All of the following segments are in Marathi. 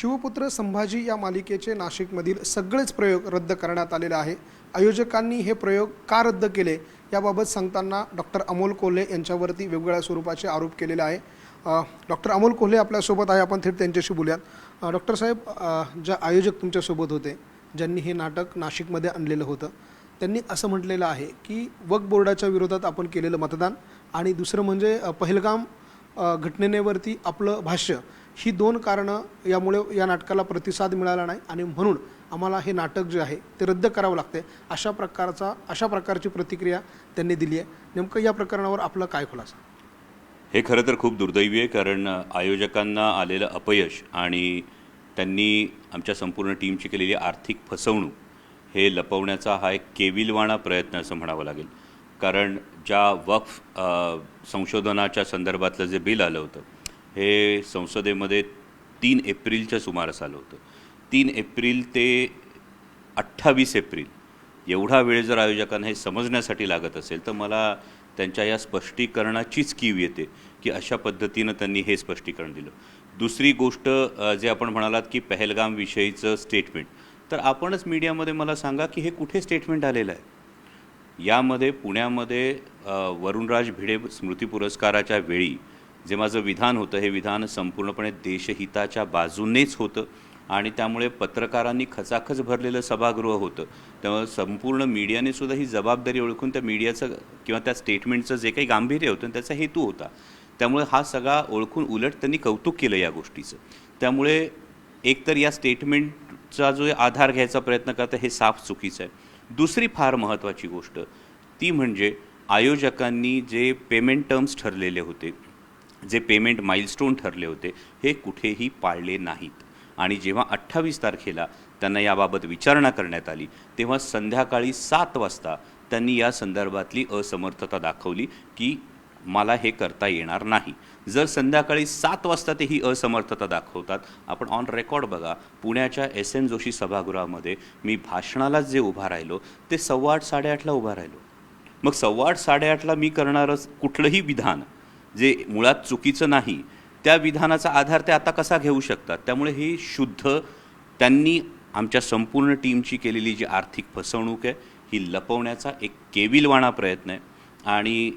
शिवपुत्र संभाजी या मालिकेचे नाशिकमधील सगळेच प्रयोग रद्द करण्यात आलेले आहे. आयोजकांनी हे प्रयोग का रद्द केले याबाबत सांगताना डॉक्टर अमोल कोल्हे यांच्यावरती वेगवेगळ्या स्वरूपाचे आरोप केलेले आहे. डॉक्टर अमोल कोल्हे आपल्यासोबत आहे. आपण थेट त्यांच्याशी बोलूयात. डॉक्टर साहेब ज्या आयोजक तुमच्यासोबत होते ज्यांनी हे नाटक नाशिकमध्ये आणलेलं होतं त्यांनी असं म्हटलेलं आहे की वक बोर्डाच्या विरोधात आपण केलेलं मतदान आणि दुसरं म्हणजे पहिलगाम पहलगाम घटनेवरती आपलं भाष्य ही दोन कारणं यामुळे या नाटकाला प्रतिसाद मिळाला नाही. आणि म्हणून आम्हाला हे नाटक जे आहे ते रद्द करावं लागते अशा प्रकारचा अशा प्रकारची प्रतिक्रिया त्यांनी दिली आहे. नेमकं या प्रकरणावर आपलं काय खुलासा? हे खरं तर खूप दुर्दैवी आहे कारण आयोजकांना आलेलं अपयश आणि त्यांनी आमच्या संपूर्ण टीमची केलेली आर्थिक फसवणूक हे लपवण्याचा हा एक केविलवाणा प्रयत्न असं म्हणावं लागेल. कारण ज्या वक्फ संशोधनाच्या संदर्भातलं जे बिल आलं होतं हे संसदेमध्ये तीन एप्रिलच्या सुमारास आलं होतं. तीन एप्रिल ते अठ्ठावीस एप्रिल. एवढा वेळ जर आयोजकांना हे समजण्यासाठी लागत असेल तर मला त्यांच्या या स्पष्टीकरणाचीच कीव येते की अशा पद्धतीनं त्यांनी हे स्पष्टीकरण दिलं. दुसरी गोष्ट जे आपण म्हणालात की पहलगामविषयीचं स्टेटमेंट तर आपणच मीडियामध्ये मला सांगा की हे कुठे स्टेटमेंट आलेलं आहे? यामध्ये पुण्यामध्ये वरुणराज भिडे स्मृती पुरस्काराच्या वेळी जे माझं विधान होतं हे विधान संपूर्णपणे देशहिताच्या बाजूनेच होतं आणि त्यामुळे पत्रकारांनी खचाखच भरलेलं सभागृह होतं. त्यामुळे संपूर्ण मीडियाने सुद्धा ही जबाबदारी ओळखून त्या मीडियाचं किंवा त्या स्टेटमेंटचं जे काही गांभीर्य होतं त्याचा हेतू होता. त्यामुळे हा सगळा ओळखून उलट त्यांनी कौतुक केलं या गोष्टीचं. त्यामुळे एकतर या स्टेटमेंटचा जो आधार घ्यायचा प्रयत्न करतं हे साफ चुकीचं आहे. दुसरी फार महत्त्वाची गोष्ट ती म्हणजे आयोजकांनी जे पेमेंट टर्म्स ठरलेले होते जे पेमेंट माइलस्टोन ठरले होते हे कुठेही पाळले नाहीत. आणि जेव्हा अठ्ठावीस तारखेला त्यांना याबाबत विचारणा करण्यात आली तेव्हा संध्याकाळी सात वाजता त्यांनी या संदर्भातली असमर्थता दाखवली की मला हे करता येणार नाही. जर संध्याकाळी सात वाजता ते ही असमर्थता दाखवतात आपण ऑन रेकॉर्ड बघा पुण्याच्या एस एन जोशी सभागृहामध्ये मी भाषणालाच जे उभा राहिलो ते सव्वा आठ साडेआठला उभा राहिलो. मग सव्वा आठ साडेआठला मी करणारं कुठलंही विधान जे मुळात चुकीचं नाही त्या विधानाचा आधार ते आता कसा घेऊ शकतात? त्यामुळे ही शुद्ध त्यांनी आमच्या संपूर्ण टीमची केलेली जी आर्थिक फसवणूक आहे ही लपवण्याचा एक केविलवाणा प्रयत्न आहे. आणि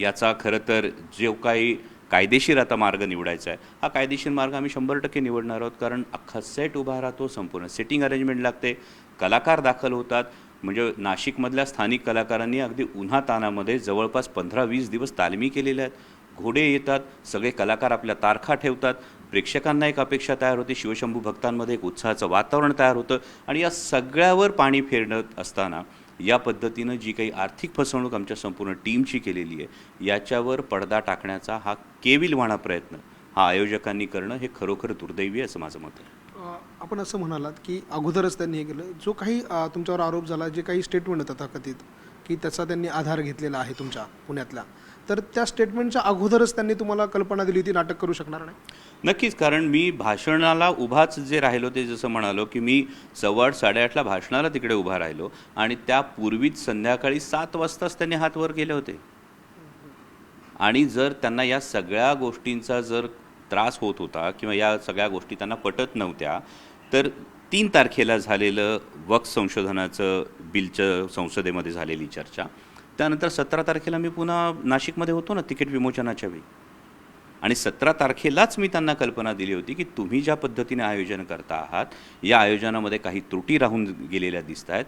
याचा खरं तर जो काही कायदेशीर आता मार्ग निवडायचा आहे हा कायदेशीर मार्ग आम्ही शंभर टक्के निवडणार आहोत. कारण अख्खा सेट उभा राहतो संपूर्ण सेटिंग अरेंजमेंट लागते कलाकार दाखल होतात. म्हणजे नाशिकमधल्या स्थानिक कलाकारांनी अगदी उन्हा तानामध्ये जवळपास पंधरा वीस दिवस तालमी केलेल्या आहेत. घोडे येतात सगळे कलाकार आपल्या तारखा ठेवतात. प्रेक्षकांना एक अपेक्षा तयार होते. शिवशंभू भक्तांमध्ये एक उत्साहाचं वातावरण तयार होतं. आणि या सगळ्यावर पाणी फिरणं असताना या पद्धतीनं जी काही आर्थिक फसवणूक आमच्या संपूर्ण टीमची केलेली आहे याच्यावर पडदा टाकण्याचा हा केविलवाणा प्रयत्न हा आयोजकांनी करणं हे खरोखर दुर्दैवी असं माझं मत आहे. आपण असं म्हणालात की अगोदरच त्यांनी हे केलं. जो काही तुमच्यावर आरोप झाला जे काही स्टेटमेंट होतं कथित की त्याचा त्यांनी आधार घेतलेला आहे तुमच्या पुण्यातला. तर त्या स्टेटमेंटच्या अगोदरच त्यांनी तुम्हाला कल्पना दिली होती नाटक करू शकणार नाही? नक्कीच कारण मी भाषणाला उभाच जे राहिलो ते जसं म्हणालो की मी सव्वा साडेआठला भाषणाला तिकडे उभा राहिलो आणि त्यापूर्वीच संध्याकाळी सात वाजताच त्यांनी हात वर केले होते. आणि जर त्यांना या सगळ्या गोष्टींचा जर त्रास होत होता किंवा या सगळ्या गोष्टी त्यांना पटत नव्हत्या तर तीन तारखेला झालेलं वक्फ संशोधनाचं बिलचं संसदेमध्ये झालेली चर्चा त्यानंतर सतरा तारखेला मी पुन्हा नाशिकमध्ये होतो ना तिकीट विमोचनाच्या वेळी. आणि सतरा तारखेलाच मी त्यांना कल्पना दिली होती की तुम्ही ज्या पद्धतीने आयोजन करता आहात या आयोजनामध्ये काही त्रुटी राहून गेलेल्या दिसत आहेत.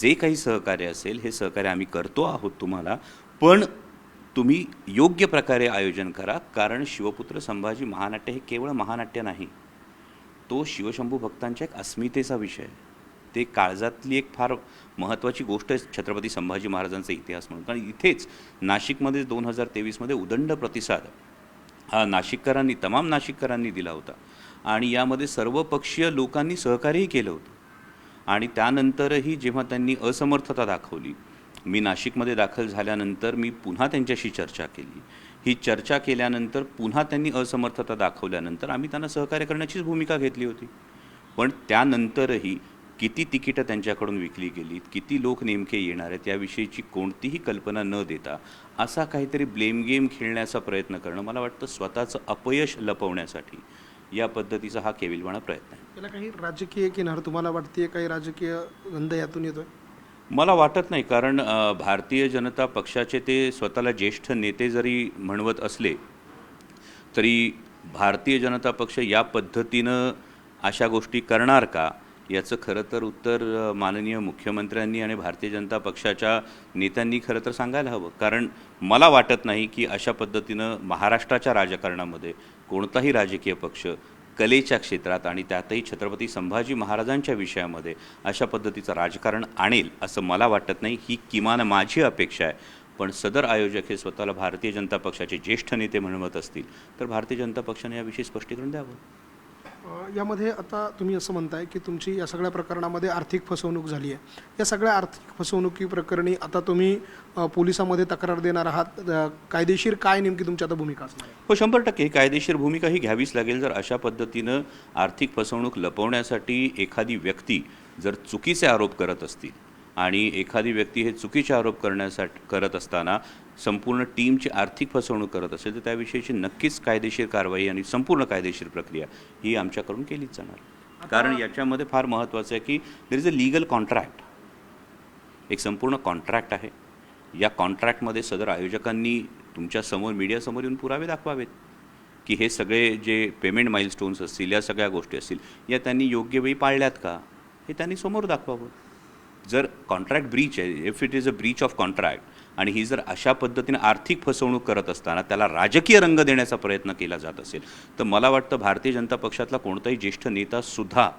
जे काही सहकार्य असेल हे सहकार्य आम्ही करतो आहोत तुम्हाला पण तुम्ही योग्य प्रकारे आयोजन करा कारण शिवपुत्र संभाजी महानाट्य हे केवळ महानाट्य नाही. तो शिवशंभू भक्तांच्या एक अस्मितेचा विषय आहे. ते काळजातली एक फार महत्त्वाची गोष्ट आहे छत्रपती संभाजी महाराजांचा इतिहास म्हणून. कारण इथेच नाशिकमध्ये दोन हजार तेवीसमध्ये उदंड प्रतिसाद हा नाशिककरांनी तमाम नाशिककरांनी दिला होता. आणि यामध्ये सर्वपक्षीय लोकांनी सहकार्यही केलं होतं. आणि त्यानंतरही जेव्हा त्यांनी असमर्थता दाखवली मी नाशिकमध्ये दाखल झाल्यानंतर मी पुन्हा त्यांच्याशी चर्चा केली. ही चर्चा केल्यानंतर पुन्हा त्यांनी असमर्थता दाखवल्यानंतर आम्ही त्यांना सहकार्य करण्याचीच भूमिका घेतली होती. पण त्यानंतरही किती तिकीटं त्यांच्याकडून विकली गेलीत किती लोक नेमके येणार आहेत याविषयीची कोणतीही कल्पना न देता असा काहीतरी ब्लेम गेम खेळण्याचा प्रयत्न करणं मला वाटतं स्वतःचं अपयश लपवण्यासाठी या पद्धतीचा हा केविलवाणा प्रयत्न आहे. याला काही राजकीय किनार तुम्हाला वाटते काही राजकीय गंध यातून येतोय? मला वाटत नाही कारण भारतीय जनता पक्षाचे ते स्वतःला ज्येष्ठ नेते जरी म्हणवत असले तरी भारतीय जनता पक्ष या पद्धतीनं अशा गोष्टी करणार का? याचं खरं तर उत्तर माननीय मुख्यमंत्र्यांनी आणि भारतीय जनता पक्षाच्या नेत्यांनी खरं तर सांगायला हवं. कारण मला वाटत नाही की अशा पद्धतीनं महाराष्ट्राच्या राजकारणामध्ये कोणताही राजकीय पक्ष कलेच्या क्षेत्रात आणि त्यातही छत्रपती संभाजी महाराजांच्या विषयामध्ये अशा पद्धतीचं राजकारण आणेल असं मला वाटत नाही. ही किमान माझी अपेक्षा आहे. पण सदर आयोजक हे स्वतःला भारतीय जनता पक्षाचे ज्येष्ठ नेते म्हणवत असतील तर भारतीय जनता पक्षाने याविषयी स्पष्टीकरण द्यावं. यामध्ये आता तुम्ही असं म्हणताय की तुमची या सगळ्या प्रकरणामध्ये आर्थिक फसवणूक झाली आहे. या सगळ्या आर्थिक फसवणुकी प्रकरणी आता तुम्ही पोलिसामध्ये तक्रार देणार आहात. कायदेशीर काय नेमकी तुमची आता भूमिका असणार हो शंभर टक्के. कायदेशीर भूमिका ही घ्यावीच लागेल. जर अशा पद्धतीनं आर्थिक फसवणूक लपवण्यासाठी एखादी व्यक्ती जर चुकीचे आरोप करत असतील आणि एखादी व्यक्ती हे चुकीचे आरोप करण्यासाठी करत असताना संपूर्ण टीमची आर्थिक फसवणूक करत असेल तर त्याविषयीची नक्कीच कायदेशीर कारवाई आणि संपूर्ण कायदेशीर प्रक्रिया ही आमच्याकडून केलीच जाणार. कारण याच्यामध्ये फार महत्त्वाचं आहे की there is a legal contract एक संपूर्ण कॉन्ट्रॅक्ट आहे. या कॉन्ट्रॅक्टमध्ये सदर आयोजकांनी तुमच्यासमोर मीडियासमोर येऊन पुरावे दाखवावेत. की हे सगळे जे पेमेंट माइलस्टोन्स असतील या सगळ्या गोष्टी असतील या त्यांनी योग्य वेळी पाळल्यात का? हे त्यांनी समोर दाखवावं. जर कॉन्ट्रॅक्ट ब्रीच आहे if it is a breach of contract आणि ही जर अशा पद्धतीने आर्थिक फसवणूक करत असताना त्याला राजकीय रंग देण्याचा प्रयत्न केला जात असेल तर मला वाटतं भारतीय जनता पक्षातला कोणताही ज्येष्ठ नेता सुद्धा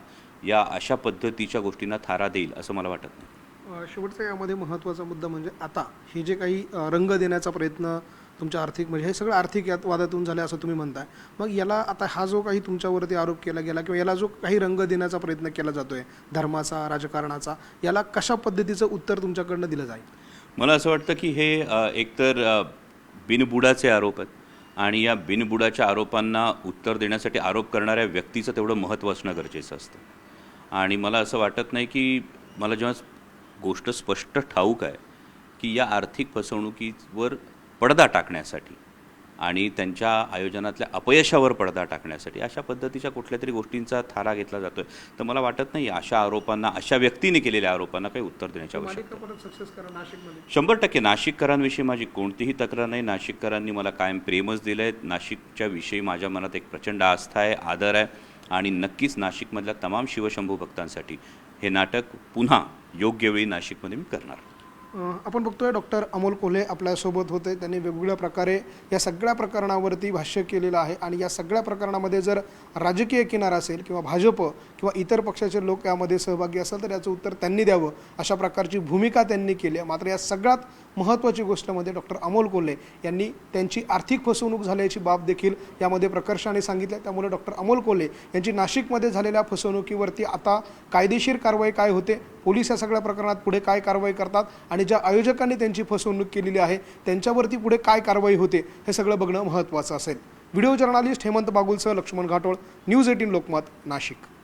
या अशा पद्धतीच्या गोष्टींना थारा देईल असं मला वाटत नाही. शेवटचा यामध्ये महत्त्वाचा मुद्दा म्हणजे आता हे जे काही रंग देण्याचा प्रयत्न तुमच्या आर्थिक म्हणजे हे सगळं आर्थिक यात वादातून झालं असं तुम्ही म्हणताय. मग याला आता हा जो काही तुमच्यावरती आरोप केला गेला किंवा याला जो काही रंग देण्याचा प्रयत्न केला जातोय धर्माचा राजकारणाचा याला कशा पद्धतीचं उत्तर तुमच्याकडनं दिलं जाईल? मला असं वाटतं की हे एकतर बिनबुडाचे आरोप आहेत आणि या बिनबुडाच्या आरोपांना उत्तर देण्यासाठी आरोप करणाऱ्या व्यक्तीचं तेवढं महत्त्व असणं गरजेचं असतं. आणि मला असं वाटत नाही की मला जेव्हा गोष्ट स्पष्ट ठाऊक आहे की या आर्थिक फसवणुकीवर पडदा टाकण्यासाठी आणि त्यांच्या आयोजनातल्या अपयशावर पडदा टाकण्यासाठी अशा पद्धतीच्या कुठल्या तरी गोष्टींचा थारा घेतला जातोय. तर मला वाटत नाही अशा आरोपांना अशा व्यक्तीने केलेल्या आरोपांना काही उत्तर देण्याची आवश्यकता शंभर टक्के नाशिककरांविषयी माझी कोणतीही तक्रार नाही. नाशिककरांनी मला कायम प्रेमच दिलं आहे नाशिकच्या विषयी माझ्या मनात एक प्रचंड आस्था आहे आदर आहे आणि नक्कीच नाशिकमधल्या तमाम शिवशंभू भक्तांसाठी हे नाटक पुन्हा योग्य वेळी नाशिकमध्ये मी करणार. आपण बघतोय डॉक्टर अमोल कोल्हे आपल्यासोबत होते. त्यांनी वेगवेगळ्या प्रकारे या सगळ्या प्रकरणावरती भाष्य केलेलं आहे आणि या सगळ्या प्रकरणामध्ये जर राजकीय किनार असेल किंवा भाजप किंवा इतर पक्षाचे लोक यामध्ये सहभागी असेल तर याचं उत्तर त्यांनी द्यावं अशा प्रकारची भूमिका त्यांनी केली आहे. मात्र या सगळ्यात महत्त्वाची गोष्ट म्हणजे डॉक्टर अमोल कोल्हे यांनी त्यांची आर्थिक फसवणूक झाल्याची बाब देखील यामध्ये प्रकर्षाने सांगितलं त्यामुळे डॉक्टर अमोल कोल्हे यांची नाशिकमध्ये झालेल्या फसवणुकीवरती आता कायदेशीर कारवाई काय होते? पोलीस या सगळ्या प्रकरणात पुढे काय कारवाई करतात? आणि आणि ज्या आयोजकांनी त्यांची फसवणूक केलेली आहे त्यांच्यावरती पुढे काय कारवाई होते हे सगळं बघणं महत्त्वाचं असेल. व्हिडिओ जर्नालिस्ट हेमंत बागुलसह लक्ष्मण घाटोळ न्यूज एटीन लोकमत नाशिक.